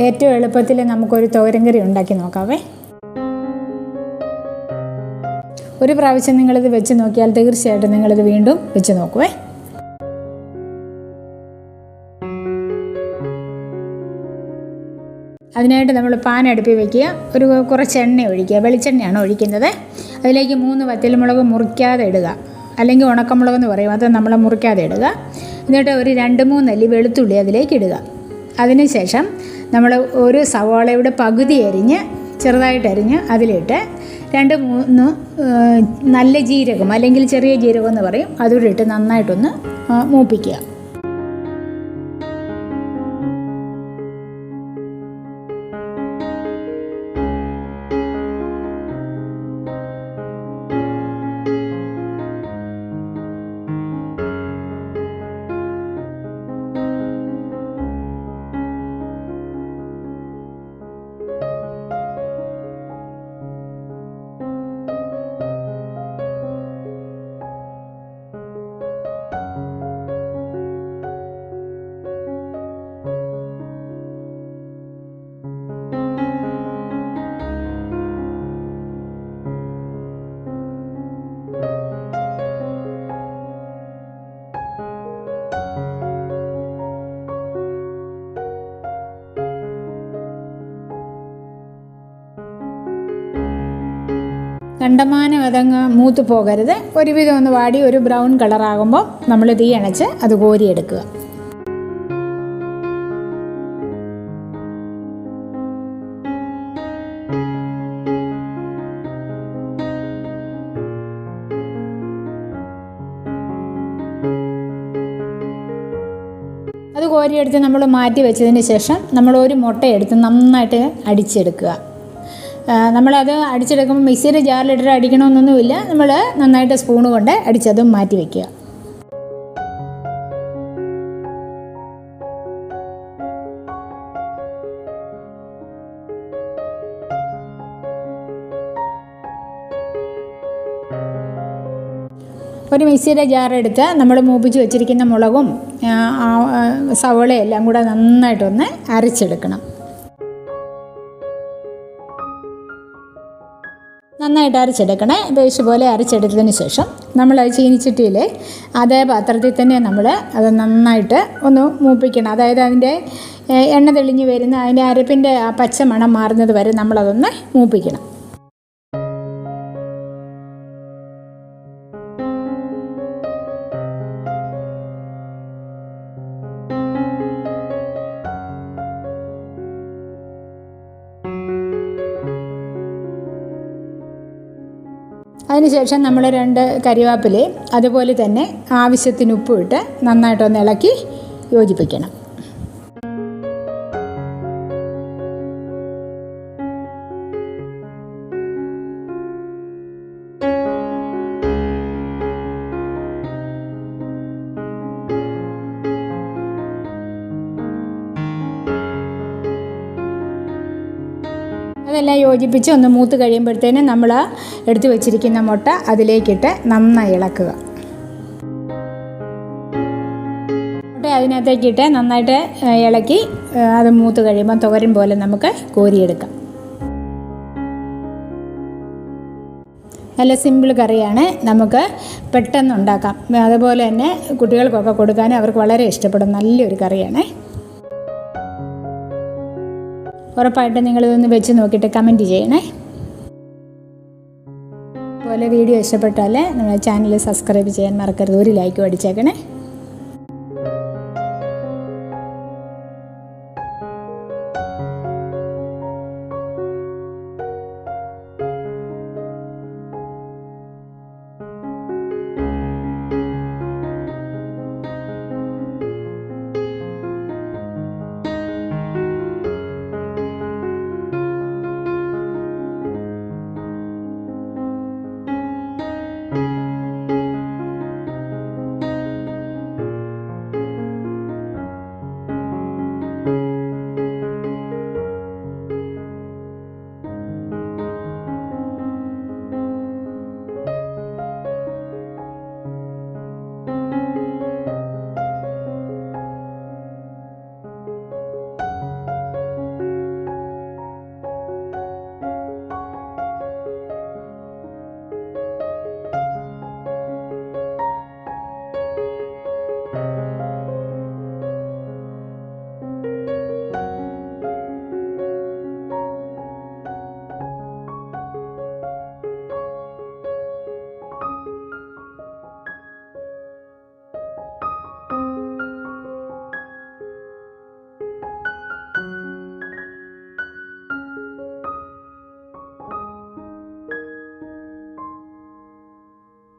ഏറ്റവും എളുപ്പത്തിൽ നമുക്കൊരു തോരൻ കറി ഉണ്ടാക്കി നോക്കാവേ. ഒരു പ്രാവശ്യം നിങ്ങളിത് വെച്ച് നോക്കിയാൽ തീർച്ചയായിട്ടും നിങ്ങളിത് വീണ്ടും വെച്ച് നോക്കുവേ. അതിനായിട്ട് നമ്മൾ പാൻ അടുപ്പി വയ്ക്കുക ഒരു കുറച്ച് എണ്ണ ഒഴിക്കുക. വെളിച്ചെണ്ണയാണ് ഒഴിക്കുന്നത്. അതിലേക്ക് മൂന്ന് വറ്റൽമുളക് മുറിക്കാതെ ഇടുക. അല്ലെങ്കിൽ ഉണക്കമുളക് എന്ന് പറയും. അത് നമ്മൾ മുറിക്കാതെ ഇടുക. എന്നിട്ട് ഒരു രണ്ട് മൂന്നല്ലി വെളുത്തുള്ളി അതിലേക്ക് ഇടുക. അതിനുശേഷം നമ്മൾ ഒരു സവാളയുടെ പകുതി അരിഞ്ഞ് ചെറുതായിട്ട് അരിഞ്ഞ് അതിലിട്ട് രണ്ട് മൂന്ന് നല്ല ജീരകം അല്ലെങ്കിൽ ചെറിയ ജീരകം എന്ന് പറയും. അതുകൂടി ഇട്ട് നന്നായിട്ടൊന്ന് മൂപ്പിക്കുക. കണ്ടമാനം അതങ്ങ് മൂത്ത് പോകരുത്. ഒരുവിധം ഒന്ന് വാടി ഒരു ബ്രൗൺ കളറാകുമ്പോൾ നമ്മൾ തീ അണച്ച് അത് കോരിയെടുക്കുക. അത് കോരിയെടുത്ത് നമ്മൾ മാറ്റി വെച്ചതിന് ശേഷം നമ്മൾ ഒരു മുട്ട മുട്ടയെടുത്ത് നന്നായിട്ട് അടിച്ചെടുക്കുക. നമ്മളത് അടിച്ചെടുക്കുമ്പോൾ മിക്സിയുടെ ജാറിലിട്ടിട്ട് അടിക്കണമെന്നൊന്നുമില്ല. നമ്മൾ നന്നായിട്ട് സ്പൂൺ കൊണ്ട് അടിച്ചതും മാറ്റി വയ്ക്കുക ഒരു മിക്സിയുടെ ജാറെടുത്ത് നമ്മൾ മൂപ്പിച്ച് വെച്ചിരിക്കുന്ന മുളകും സവോളയും എല്ലാം കൂടെ നന്നായിട്ടൊന്ന് അരച്ചെടുക്കണം. നന്നായിട്ട് അരച്ചെടുക്കണേ. ബേശ് പോലെ അരച്ചെടുത്തതിന് ശേഷം നമ്മൾ ചീനിച്ചട്ടിയിൽ അതേ പാത്രത്തിൽ തന്നെ നമ്മൾ അത് നന്നായിട്ട് ഒന്ന് മൂപ്പിക്കണം. അതായത് അതിന്റെ എണ്ണ തെളിഞ്ഞ് വരുന്ന അതിന്റെ അരപ്പിന്റെ ആ പച്ച മണം മാറുന്നത് വരെ നമ്മളതൊന്ന് മൂപ്പിക്കണം. അതിനുശേഷം നമ്മൾ രണ്ട് കരിവേപ്പിലയും അതുപോലെ തന്നെ ആവശ്യത്തിന് ഉപ്പും ഇട്ട് നന്നായിട്ടൊന്ന് ഇളക്കി യോജിപ്പിക്കണം. അതെല്ലാം യോജിപ്പിച്ച് ഒന്ന് മൂത്ത് കഴിയുമ്പോഴത്തേനും നമ്മൾ എടുത്തു വെച്ചിരിക്കുന്ന മുട്ട അതിലേക്കിട്ട് നന്നായി ഇളക്കുക. മുട്ട അതിനകത്തേക്കിട്ട് നന്നായിട്ട് ഇളക്കി അത് മൂത്ത് കഴിയുമ്പോൾ തുകരൻ പോലെ നമുക്ക് കോരിയെടുക്കാം. നല്ല സിമ്പിൾ കറിയാണ്. നമുക്ക് പെട്ടെന്ന് ഉണ്ടാക്കാം. അതുപോലെ തന്നെ കുട്ടികൾക്കൊക്കെ കൊടുക്കാനും അവർക്ക് വളരെ ഇഷ്ടപ്പെടും. നല്ലൊരു കറിയാണ്. ഉറപ്പായിട്ടും നിങ്ങളിതൊന്ന് വെച്ച് നോക്കിയിട്ട് കമന്റ് ചെയ്യണേ. അതുപോലെ വീഡിയോ ഇഷ്ടപ്പെട്ടാൽ നമ്മുടെ ചാനൽ സബ്സ്ക്രൈബ് ചെയ്യാൻ മറക്കരുത്. ഒരു ലൈക്കും അടിച്ചേക്കണേ.